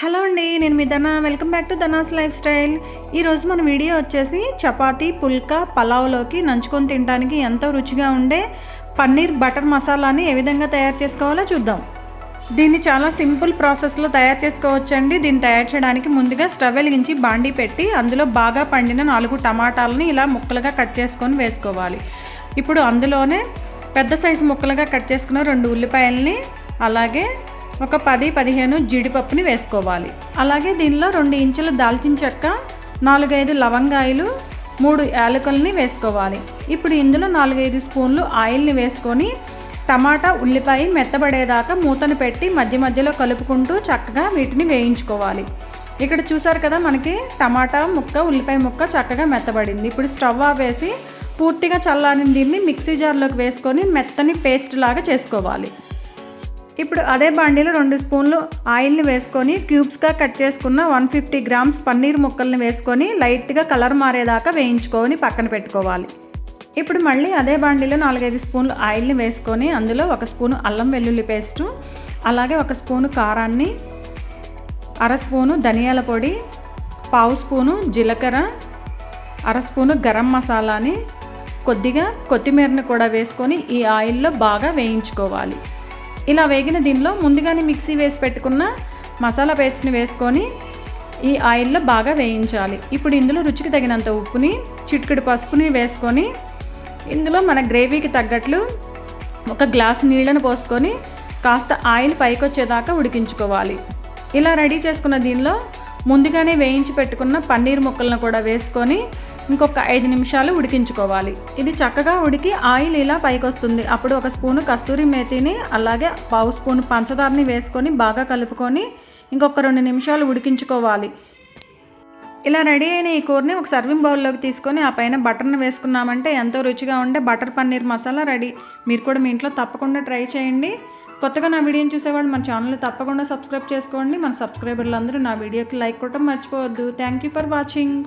Hello అండి నేను మీ Dhana. Welcome back to Dhana's lifestyle. ఈరోజు మన వీడియో వచ్చేసి చపాతీ పుల్కా పలావ్లోకి నంచుకొని తినడానికి ఎంతో రుచిగా ఉండే పన్నీర్ బటర్ మసాలాని ఏ విధంగా తయారు చేసుకోవాలో చూద్దాం. దీన్ని చాలా సింపుల్ ప్రాసెస్లో తయారు చేసుకోవచ్చండి. దీన్ని తయారు చేయడానికి ముందుగా స్టవ్ వెలిగించి బాండీ పెట్టి అందులో బాగా పండిన నాలుగు టమాటాలని ఇలా ముక్కలుగా కట్ చేసుకొని వేసుకోవాలి. ఇప్పుడు అందులోనే పెద్ద సైజు ముక్కలుగా కట్ చేసుకున్న రెండు ఉల్లిపాయలని అలాగే ఒక పది పదిహేను జీడిపప్పుని వేసుకోవాలి. అలాగే దీనిలో రెండు ఇంచుల దాల్చిన చెక్క నాలుగైదు లవంగాయలు మూడు యాలకుల్ని వేసుకోవాలి. ఇప్పుడు ఇందులో నాలుగైదు స్పూన్లు ఆయిల్ని వేసుకొని టమాటా ఉల్లిపాయ మెత్తబడేదాకా మూతను పెట్టి మధ్య మధ్యలో కలుపుకుంటూ చక్కగా వీటిని వేయించుకోవాలి. ఇక్కడ చూసారు కదా మనకి టమాటా ముక్క ఉల్లిపాయ ముక్క చక్కగా మెత్తబడింది. ఇప్పుడు స్టవ్ ఆపేసి పూర్తిగా చల్లారిన దీన్ని మిక్సీ జార్లోకి వేసుకొని మెత్తని పేస్ట్ లాగా చేసుకోవాలి. ఇప్పుడు అదే బాండీలో రెండు స్పూన్లు ఆయిల్ని వేసుకొని క్యూబ్స్గా కట్ చేసుకున్న వన్ ఫిఫ్టీ గ్రామ్స్ పన్నీర్ ముక్కల్ని వేసుకొని లైట్గా కలర్ మారేదాకా వేయించుకొని పక్కన పెట్టుకోవాలి. ఇప్పుడు మళ్ళీ అదే బాండీలో నాలుగైదు స్పూన్లు ఆయిల్ని వేసుకొని అందులో ఒక స్పూను అల్లం వెల్లుల్లి పేస్టు అలాగే ఒక స్పూను కారాన్ని అర స్పూను ధనియాల పొడి పావు స్పూను జీలకర్ర అర స్పూను గరం మసాలాని కొద్దిగా కొత్తిమీరని కూడా వేసుకొని ఈ ఆయిల్లో బాగా వేయించుకోవాలి. ఇలా వేగిన దీనిలో ముందుగానే మిక్సీ వేసి పెట్టుకున్న మసాలా పేస్ట్ని వేసుకొని ఈ ఆయిల్లో బాగా వేయించాలి. ఇప్పుడు ఇందులో రుచికి తగినంత ఉప్పుని చిటికెడు పసుపుని వేసుకొని ఇందులో మన గ్రేవీకి తగ్గట్లు ఒక గ్లాస్ నీళ్ళను పోసుకొని కాస్త ఆయిల్ పైకి వచ్చేదాకా ఉడికించుకోవాలి. ఇలా రెడీ చేసుకున్న దీనిలో ముందుగానే వేయించి పెట్టుకున్న పన్నీర్ ముక్కలను కూడా వేసుకొని ఇంకొక ఐదు నిమిషాలు ఉడికించుకోవాలి. ఇది చక్కగా ఉడికి ఆయిల్ ఇలా పైకొస్తుంది. అప్పుడు ఒక స్పూను కస్తూరి మేతిని అలాగే పావు స్పూన్ పంచదారని వేసుకొని బాగా కలుపుకొని ఇంకొక రెండు నిమిషాలు ఉడికించుకోవాలి. ఇలా రెడీ అయిన ఈ కూరని ఒక సర్వింగ్ బౌల్లోకి తీసుకొని ఆ పైన బటర్ని వేసుకున్నామంటే ఎంతో రుచిగా ఉండే బటర్ పన్నీర్ మసాలా రెడీ. మీరు కూడా మీ ఇంట్లో తప్పకుండా ట్రై చేయండి. కొత్తగా నా వీడియోని చూసేవాళ్ళు మన ఛానల్ తప్పకుండా సబ్స్క్రైబ్ చేసుకోండి. మన సబ్స్క్రైబర్లు అందరూ నా వీడియోకి లైక్ కొట్టడం మర్చిపోవద్దు. Thank you for watching.